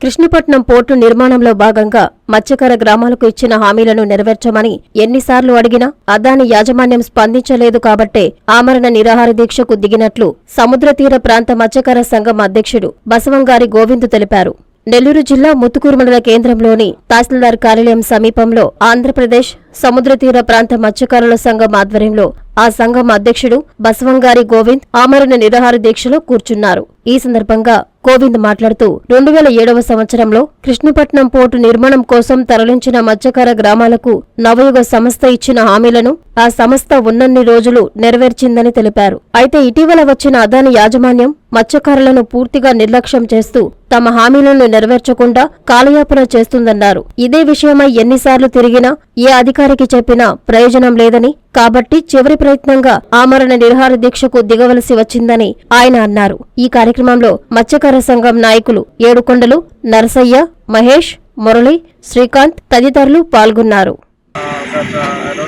Krishnapatnam port నిర్మాణంలో భాగంగా మత్స్యకార గ్రామాలకు ఇచ్చిన హామీలను నెరవేర్చమని ఎన్నిసార్లు అడిగినా అదాని యాజమాన్యం స్పందించలేదు కాబట్టే ఆమరణ నిరాహార దీక్షకు దిగినట్లు సముద్ర తీర ప్రాంత మత్స్యకార సంఘం అధ్యక్షుడు బసవంగారి గోవింద్ తెలిపారు. నెల్లూరు జిల్లా ముత్తుకూరు మండల కేంద్రంలోని తహసీల్దార్ కార్యాలయం సమీపంలో ఆంధ్రప్రదేశ్ సముద్ర తీర ప్రాంత మత్స్యకారుల సంఘం ఆధ్వర్యంలో ఆ సంఘం అధ్యక్షుడు బసవంగారి గోవింద్ ఆమరణ నిరాహార దీక్షలో కూర్చున్నారు. ఈ సందర్భంగా కోవింద్ మాట్లాడుతూ రెండు వేల ఏడవ సంవత్సరంలో కృష్ణపట్నం పోర్టు నిర్మాణం కోసం తరలించిన మత్స్యకార గ్రామాలకు నవయుగ సంస్థ ఇచ్చిన హామీలను ఆ సంస్థ ఉన్నన్ని రోజులు నెరవేర్చిందని తెలిపారు. అయితే ఇటీవల వచ్చిన అదాని యాజమాన్యం మత్స్యకారులను పూర్తిగా నిర్లక్ష్యం చేస్తూ తమ హామీలను నెరవేర్చకుండా కాలయాపన చేస్తుందన్నారు. ఇదే విషయమై ఎన్నిసార్లు తిరిగినా ఏ అధికారికి చెప్పినా ప్రయోజనం లేదని కాబట్టి చివరి ప్రయత్నంగా ఆమరణ నిరహార దీక్షకు దిగవలసి వచ్చిందని ఆయన అన్నారు. ఈ కార్యక్రమంలో మత్స్యకార సంఘం నాయకులు ఏడుకొండలు నరసయ్య మహేష్ మురళి శ్రీకాంత్ తదితరులు పాల్గొన్నారు.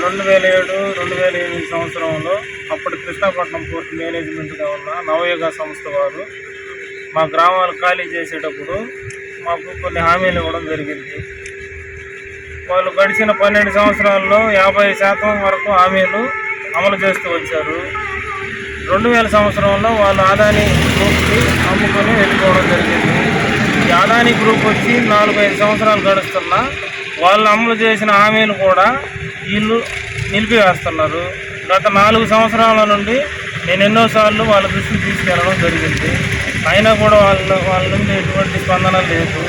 రెండు వేల ఏడు రెండు వేల ఎనిమిది సంవత్సరంలో అప్పటి కృష్ణాపట్నం పోర్ట్ మేనేజ్మెంట్గా ఉన్న నవయుగ సంస్థ వారు మా గ్రామాలు ఖాళీ చేసేటప్పుడు మాకు కొన్ని హామీలు ఇవ్వడం జరిగింది. వాళ్ళు గడిచిన పన్నెండు సంవత్సరాల్లో యాభై శాతం వరకు హామీలు అమలు చేస్తూ వచ్చారు. రెండు వేల సంవత్సరంలో వాళ్ళు ఆదాని గ్రూప్కి అమ్ముకొని వెళ్ళిపోవడం జరిగింది. ఈ ఆదాని గ్రూప్ వచ్చి నాలుగైదు సంవత్సరాలు గడుస్తున్నా వాళ్ళు అమలు చేసిన హామీలు కూడా వీళ్ళు నిలిపివేస్తున్నారు. గత నాలుగు సంవత్సరాల నుండి నేను ఎన్నోసార్లు వాళ్ళ దృష్టికి తీసుకెళ్ళడం జరిగింది. అయినా కూడా వాళ్ళ వాళ్ళ నుండి ఎటువంటి స్పందన లేదు.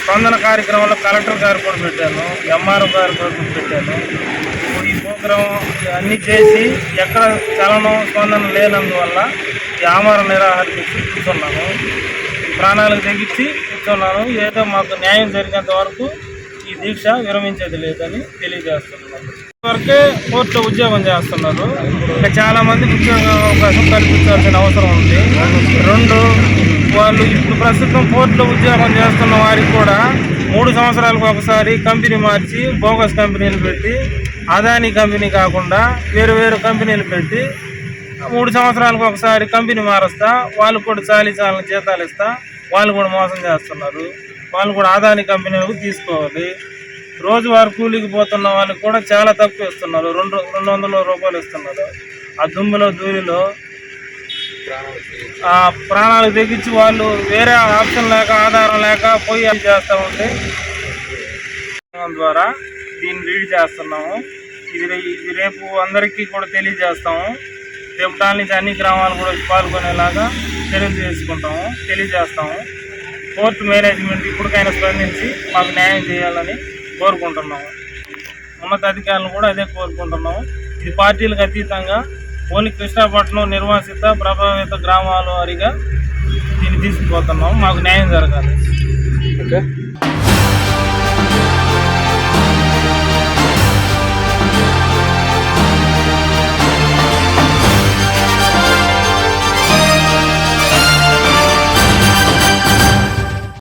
స్పందన కార్యక్రమంలో కలెక్టర్ గారు కూడా పెట్టాను ఎంఆర్ఓ గారు కూడా పెట్టాను. ఇప్పుడు అన్నీ చేసి ఎక్కడ చలనం స్పందన లేనందువల్ల ఈ ఆమర నిరాహార దీక్ష కూర్చున్నాను ప్రాణాలకు తెగించి కూర్చున్నాను ఏదో మాకు న్యాయం జరిగేంత వరకు ఈ దీక్ష విరమించేది లేదని తెలియజేస్తున్నాను వరకే కోర్టులో ఉద్యోగం చేస్తున్నారు. ఇంకా చాలామందికి ఉద్యోగ అవకాశం కల్పించాల్సిన అవసరం ఉంది. రెండు వాళ్ళు ఇప్పుడు ప్రస్తుతం కోర్టులో ఉద్యోగం చేస్తున్న వారికి కూడా మూడు సంవత్సరాలకు ఒకసారి కంపెనీ మార్చి బోగస్ కంపెనీలు పెట్టి అదానీ కంపెనీ కాకుండా వేరు వేరు కంపెనీలు పెట్టి మూడు సంవత్సరాలకు ఒకసారి కంపెనీ మారుస్తా వాళ్ళు కూడా చాలీ చాలని జీతాలు ఇస్తా వాళ్ళు కూడా మోసం చేస్తున్నారు. వాళ్ళు కూడా ఆదాని కంపెనీలకు తీసుకోవాలి. రోజువారి కూలికి పోతున్న వాళ్ళకి కూడా చాలా తక్కువ ఇస్తున్నారు. రెండు రెండు వందల రూపాయలు ఇస్తున్నారు. ఆ దుమ్ములో ధూళిలో ఆ ప్రాణాలు తెగించి వాళ్ళు వేరే ఆప్షన్ లేక ఆధారం లేక పోయి చేస్తూ ఉంటే ద్వారా దీన్ని రీడ్ చేస్తున్నాము. ఇది ఇది రేపు అందరికీ కూడా తెలియజేస్తాము. రేపు నుంచి అన్ని గ్రామాలు కూడా పాల్గొనేలాగా చర్యలు తెలియజేస్తాము. కోర్టు మేనేజ్మెంట్ ఇప్పటికైనా స్పందించి మాకు న్యాయం చేయాలని కోరుకుంటున్నాము. ఉన్నతాధికారులను కూడా అదే కోరుకుంటున్నాము. ఇది పార్టీలకు అతీతంగా ఓన్లీ కృష్ణాపట్నం నిర్వాసిత ప్రభావిత గ్రామాలు వారిగా దీన్ని తీసుకుపోతున్నాము. మాకు న్యాయం జరగాలి. ఓకే.